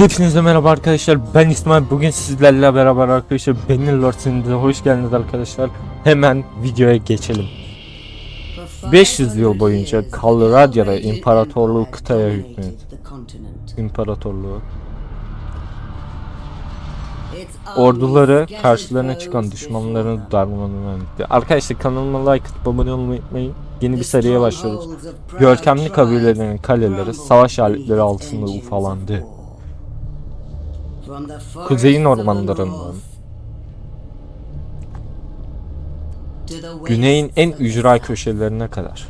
Hepinize merhaba arkadaşlar. Ben İsmail. Bugün sizlerle beraber arkadaşlar Benim Lord hoş geldiniz arkadaşlar. Hemen videoya geçelim. 500 yıl boyunca Kalradya'da imparatorluğu kıtaya hükmetti İmparatorluğu. Orduları karşılarına çıkan düşmanlarını darmalarına etti Arkadaşlar kanalıma like atıp abone olmayı unutmayın. Yeni bir seriye başlıyoruz. Görkemli kabilelerin kaleleri savaş aletleri altında ufalandı Kuzeyin ormanlarından Güneyin en ücra köşelerine kadar.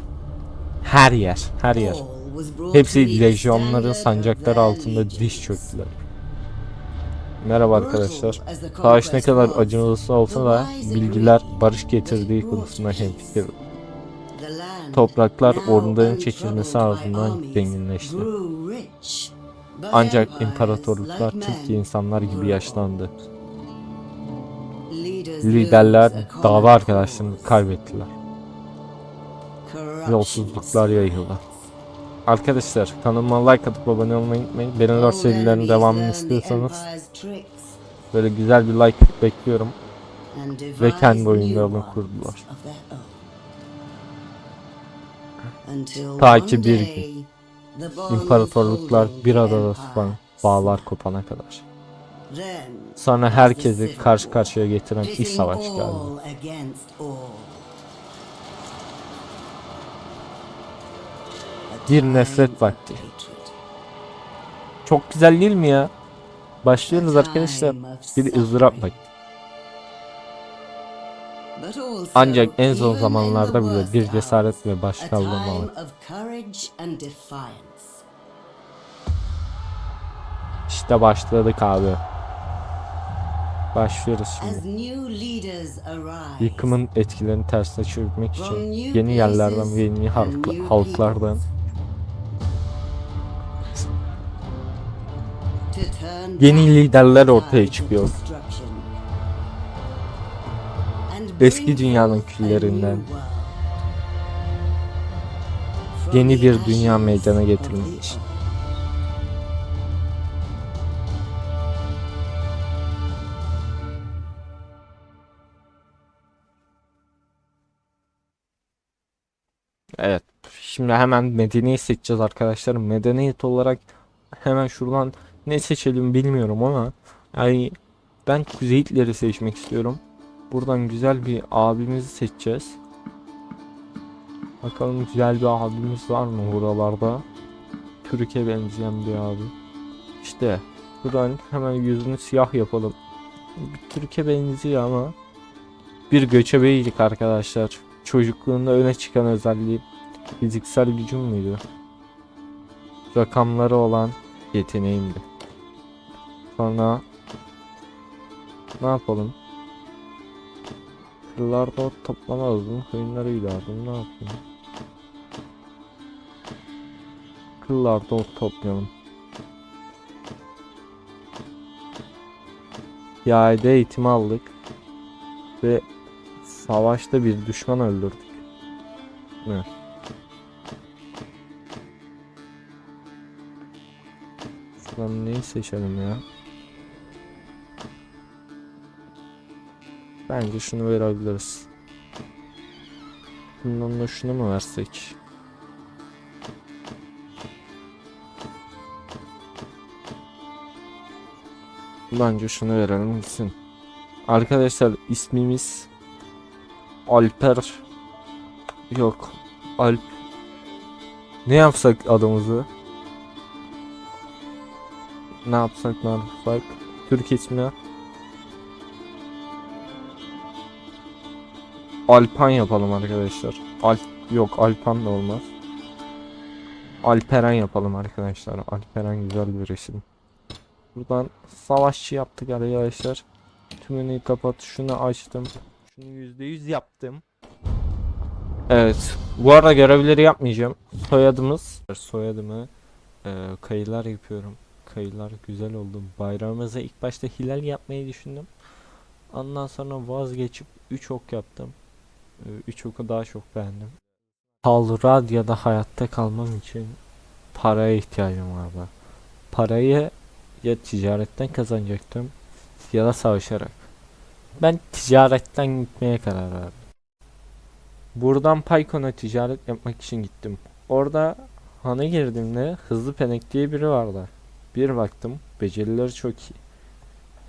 Her yer, her yer. Hepsi lejyonların sancakları altında diş çöktüler. Merhaba arkadaşlar. Savaş ne kadar acımasız olsa da bilgiler barış getirdiği konusunda hemfikir. Topraklar orduların çekilmesi ardından zenginleşti. Ancak imparatorluklar Türkiye insanlar gibi yaşlandı. Liderler dava arkadaşlarını kaybettiler. Yolsuzluklar yayıldı. Arkadaşlar kanalıma like atıp abone olmayı unutmayın. Benelor serilerinin devamını istiyorsanız böyle güzel bir like bekliyorum. ve kendi oyunlarını kurdular. Ta ki bir gün İmparatorluklar bir arada tutan bağlar kopana kadar. Sonra herkesi karşı karşıya getiren iç savaş geldi. Bir nefret vakti. Çok güzel değil mi ya? Başlıyoruz arkadaşlar. Bir ızdırap vakti. Ancak en zor zamanlarda bile bir cesaret ve başkaldırma var. İşte başladık abi. Başlıyoruz şimdi. Yıkımın etkilerini tersine çevirmek için yeni yerlerden ve yeni halk- halklardan Yeni liderler ortaya çıkıyor. Eski dünyanın küllerinden yeni bir dünya meydana getirilmek için. Evet. Şimdi hemen medeniyet seçeceğiz arkadaşlar. Medeniyet olarak hemen şuradan ne seçelim bilmiyorum ama yani ben Kuzey Hitler'i seçmek istiyorum. Buradan güzel bir abimizi seçeceğiz. Bakalım güzel bir abimiz var mı buralarda? Türkiye benzeyen bir abi. İşte buradan hemen yüzünü siyah yapalım. Bir Türkiye benziyor ama bir göçebeydik arkadaşlar. Çocukluğunda öne çıkan özelliği fiziksel gücüm müydü? Rakamları olan yeteneğimdi. Sonra ne yapalım? Kırlarda ot toplamazdım. Koyunları giderdim. Ne yapayım? Kırlarda ot toplayalım. Piyade eğitimi aldık. Ve savaşta bir düşman öldürdük. Ne? Şuradan neyi seçelim ya? Bence şunu verebiliriz. Bundan da şunu mu versek? Bence şunu verelim gitsin. Arkadaşlar ismimiz Alper Yok Alp Ne yapsak adımızı? Ne yapsak ne yapsak? Türk ismi Alpan yapalım arkadaşlar. Alp yok Alpan da olmaz. Alperen yapalım arkadaşlar. Alperen güzel bir isim. Buradan savaşçı yaptık arkadaşlar. Tümünü kapat. Şunu açtım. Şunu %100 yaptım. Evet. Bu arada görevleri yapmayacağım. Soyadımız. Soyadımı e, kayılar yapıyorum. Kayılar güzel oldu. Bayrağımıza ilk başta hilal yapmayı düşündüm. Ondan sonra vazgeçip 3 ok yaptım. 3 oku daha çok beğendim. Kalradya'da hayatta kalmam için paraya ihtiyacım vardı. Parayı ya ticaretten kazanacaktım ya da savaşarak. Ben ticaretten gitmeye karar verdim. Buradan Paykon'a ticaret yapmak için gittim. Orada hana girdiğimde hızlı penek diye biri vardı. Bir baktım becerileri çok iyi.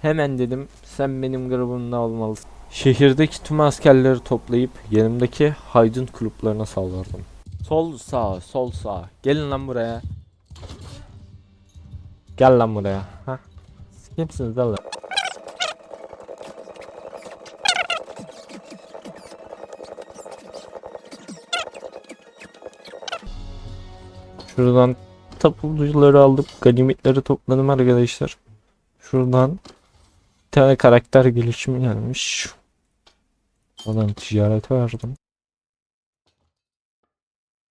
Hemen dedim sen benim grubumda olmalısın. Şehirdeki tüm askerleri toplayıp yanımdaki haydun kulüplerine saldırdım. Sol sağ sol sağ gelin lan buraya. Gel lan buraya. Ha. Kimsiniz lan? Şuradan tapulcuları aldık. Ganimetleri topladım arkadaşlar. Şuradan bir tane karakter gelişimi gelmiş. Oradan ticarete verdim.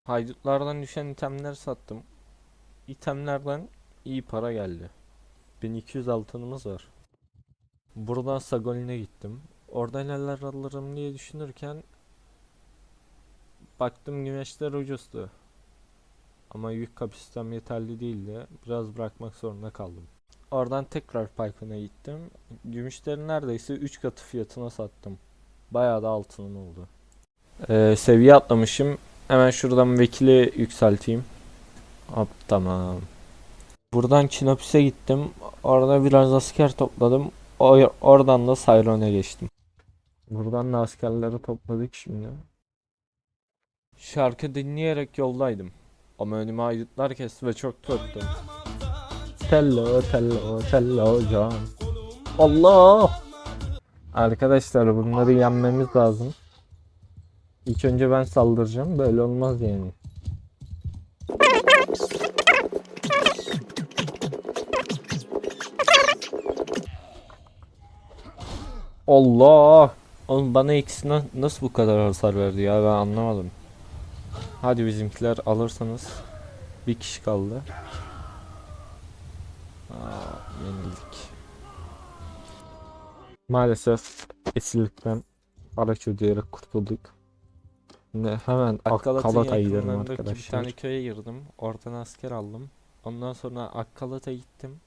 Haydutlardan düşen itemler sattım. İtemlerden iyi para geldi. 1200 altınımız var. Buradan Sagolin'e gittim. Orada neler alırım diye düşünürken baktım güneşler ucuzdu. Ama yük kapasitem yeterli değildi. Biraz bırakmak zorunda kaldım. Oradan tekrar Pyke'ına gittim. Gümüşleri neredeyse 3 katı fiyatına sattım. Bayağı da altınım oldu. Ee, seviye atlamışım. Hemen şuradan vekili yükselteyim. Hop tamam. Buradan Çinopis'e gittim. Orada biraz asker topladım. O- oradan da Sayron'a geçtim. Buradan da askerleri topladık şimdi. Şarkı dinleyerek yoldaydım. Ama önüme aydutlar kesti ve çok korktum. Tello tello tello can. Allah! Arkadaşlar bunları yenmemiz lazım. İlk önce ben saldıracağım. Böyle olmaz yani. Allah! Oğlum bana ikisi na- nasıl bu kadar hasar verdi ya ben anlamadım. Hadi bizimkiler alırsanız bir kişi kaldı. Maalesef esirlikten araç ödeyerek kurtulduk. Şimdi hemen Akkalat'ın Akkalat'a gidelim yakınlarındaki bir arkadaşlar. tane köye girdim. Oradan asker aldım. Ondan sonra Akkalat'a gittim.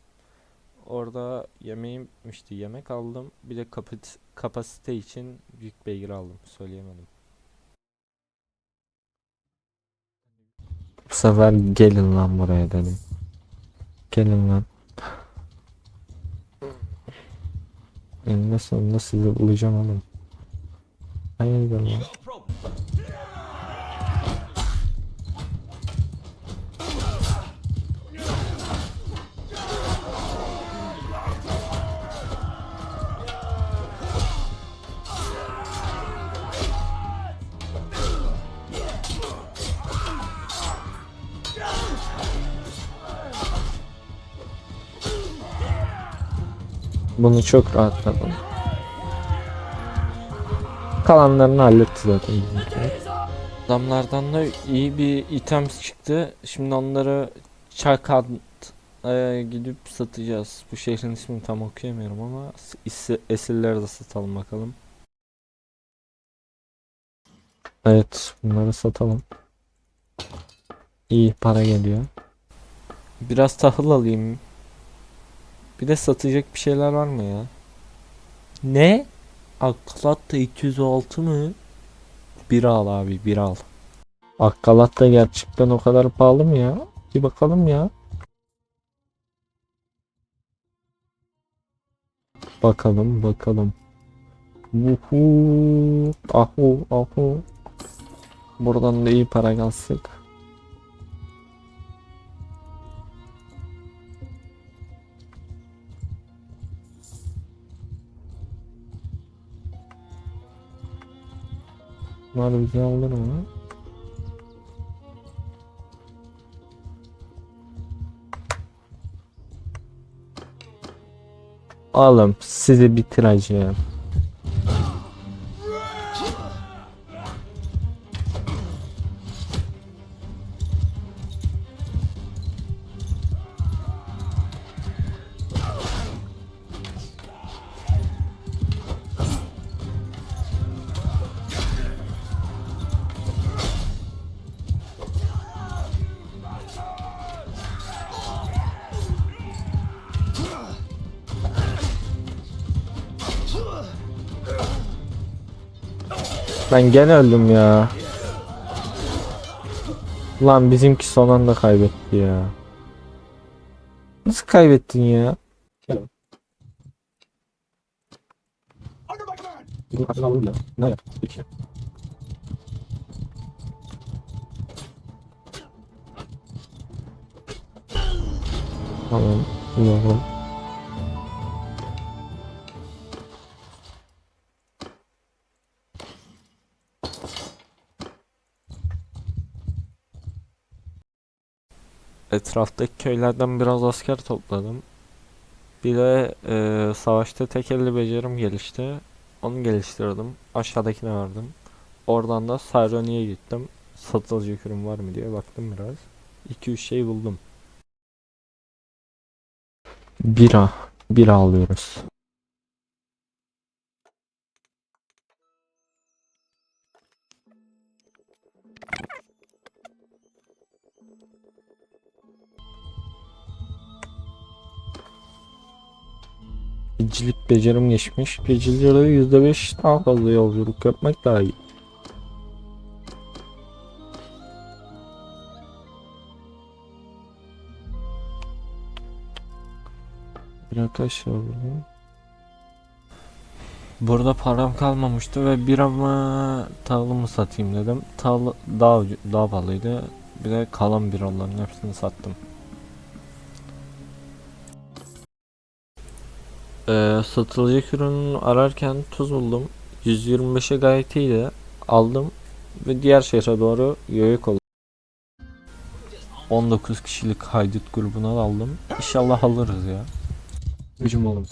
Orada yemeğim bitmişti. Yemek aldım. Bir de kapit- kapasite için büyük beygir aldım. Söyleyemedim. Bu sefer gelin lan buraya dedim. Gelin lan. Eninde sonunda sizi bulacağım oğlum. Hayırdır lan. Bunu çok rahatladım. Kalanlarını halletti zaten. Adamlardan da iyi bir item çıktı. Şimdi onları Çakant e, gidip satacağız. Bu şehrin ismini tam okuyamıyorum ama esirleri de satalım bakalım. Evet bunları satalım. İyi para geliyor. Biraz tahıl alayım. Bir de satacak bir şeyler var mı ya? Ne? Aklat da 206 mı? Bir al abi bir al. Akkalat da gerçekten o kadar pahalı mı ya? Bir bakalım ya. Bakalım bakalım. Vuhu. Ahu ahu. Buradan da iyi para kalsın. Bunlar bize alır mı? Oğlum sizi bitireceğim. Ben gene öldüm ya. Lan bizimki son anda kaybetti ya. Nasıl kaybettin ya? Bizim karşıdan alalım ya. Ne yap? Peki. Tamam. Tamam. Etraftaki köylerden biraz asker topladım. Bir de e, savaşta tek elle becerim gelişti. Onu geliştirdim. Aşağıdakine verdim. Oradan da Saroni'ye gittim. Satılacak ürün var mı diye baktım biraz. 2-3 şey buldum. Bira. Bira alıyoruz. Bicilik becerim geçmiş. Bicileri %5 daha fazla yolculuk yapmak daha iyi. Bir arkadaşlar burada. Param kalmamıştı ve biramı tahılımı satayım dedim. Tahıl daha daha pahalıydı. Bir de kalan biraların hepsini sattım. Ee, satılacak ürün ararken tuz buldum. 125'e gayet iyiydi. Aldım ve diğer şehre doğru yörük oldum. 19 kişilik haydut grubuna aldım. İnşallah alırız ya. Hücum oğlum.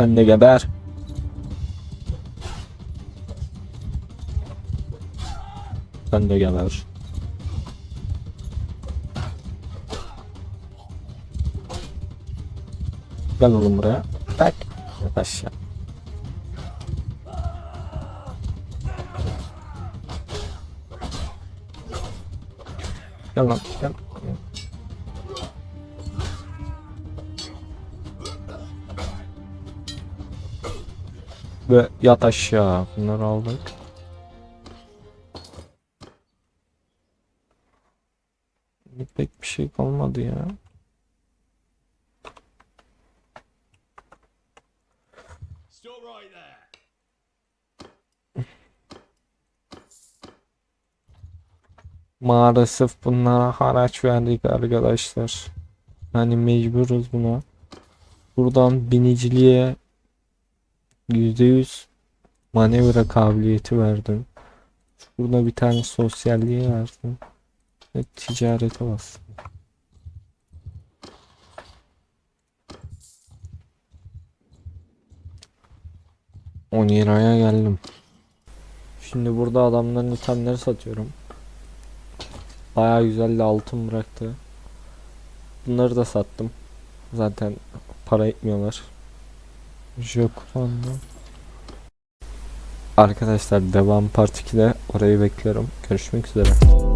Sen de geber. Sen de geber. Gel oğlum buraya. Tak. Yat aşağı. Gel lan gel. Ve yat aşağı. Bunları aldık. Pek bir şey kalmadı ya. Maalesef bunlara haraç verdik arkadaşlar. Yani mecburuz buna. Buradan biniciliğe %100 manevra kabiliyeti verdim. Burada bir tane sosyalliğe verdim. Ve ticarete bastım. On liraya geldim. Şimdi burada adamların itemleri satıyorum. Bayağı güzel de altın bıraktı. Bunları da sattım. Zaten para etmiyorlar. Kullandım. Arkadaşlar devam part 2'de orayı bekliyorum. Görüşmek üzere.